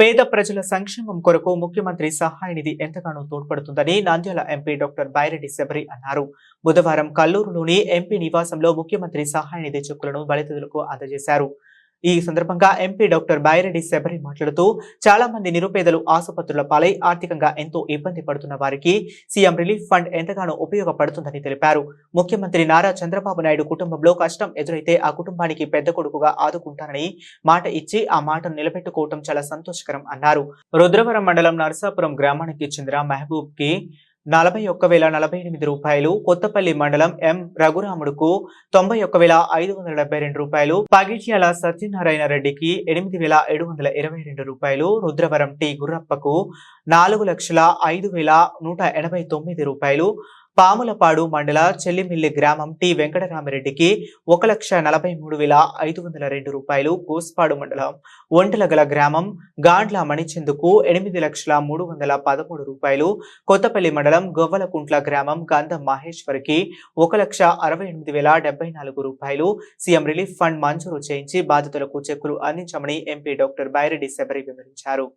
పేద ప్రజల సంక్షేమం కొరకు ముఖ్యమంత్రి సహాయ నిధి ఎంతగానో తోడ్పడుతుందని నంద్యాల ఎంపీ డాక్టర్ బైరెడ్డి శబరి అన్నారు. బుధవారం కల్లూరులోని ఎంపీ నివాసంలో ముఖ్యమంత్రి సహాయ నిధి చెక్కులను బలితులకు అందజేశారు. ఈ సందర్భంగా ఎంపీ డాక్టర్ బైరెడ్డి శబరి మాట్లాడుతూ చాలా మంది నిరుపేదలు ఆసుపత్రుల పాలై ఆర్థికంగా ఎంతో ఇబ్బంది పడుతున్న వారికి సీఎం రిలీఫ్ ఫండ్ ఎంతగానో ఉపయోగపడుతుందని తెలిపారు. ముఖ్యమంత్రి నారా చంద్రబాబు నాయుడు కుటుంబంలో కష్టం ఎదురైతే ఆ కుటుంబానికి పెద్ద కొడుకుగా ఆదుకుంటానని మాట ఇచ్చి ఆ మాటను నిలబెట్టుకోవటం చాలా సంతోషకరం అన్నారు. రుద్రవరం మండలం నరసాపురం గ్రామానికి చెందిన మహబూబ్కి నలభై ఒక్క వేల నలభై ఎనిమిది రూపాయలు కొత్తపల్లి మండలం ఎం రఘురాముడుకు తొంభై ఒక్క వేల ఐదు వందల డెబ్బై రెండు రూపాయలు పగిజ్యాల సత్యనారాయణ రెడ్డికి ఎనిమిది వేల ఏడు వందల ఇరవై రెండు రూపాయలు రుద్రవరం టి గుర్రప్పకు నాలుగు లక్షల ఐదు వేల నూట ఎనభై తొమ్మిది రూపాయలు. పాములపాడు మండల చెల్లిమిల్లి గ్రామం టి వెంకటరామిరెడ్డికి ఒక లక్ష నలభై మూడు వేల ఐదు వందల రెండు రూపాయలు. గోస్పాడు మండలం ఒంటలగల గ్రామం గాండ్ల మణిచెందుకు ఎనిమిది లక్షల మూడు వందల పదమూడు రూపాయలు. కొత్తపల్లి మండలం గొవ్వలకుంట్ల గ్రామం గంధం మహేశ్వరికి ఒక లక్ష అరవై ఎనిమిది వేల డెబ్బై నాలుగు రూపాయలు. సీఎం రిలీఫ్ ఫండ్ మంజూరు చేయించి బాధితులకు చెక్కులు అందించమని ఎంపీ డాక్టర్ బైరెడ్డి శబరి వివరించారు.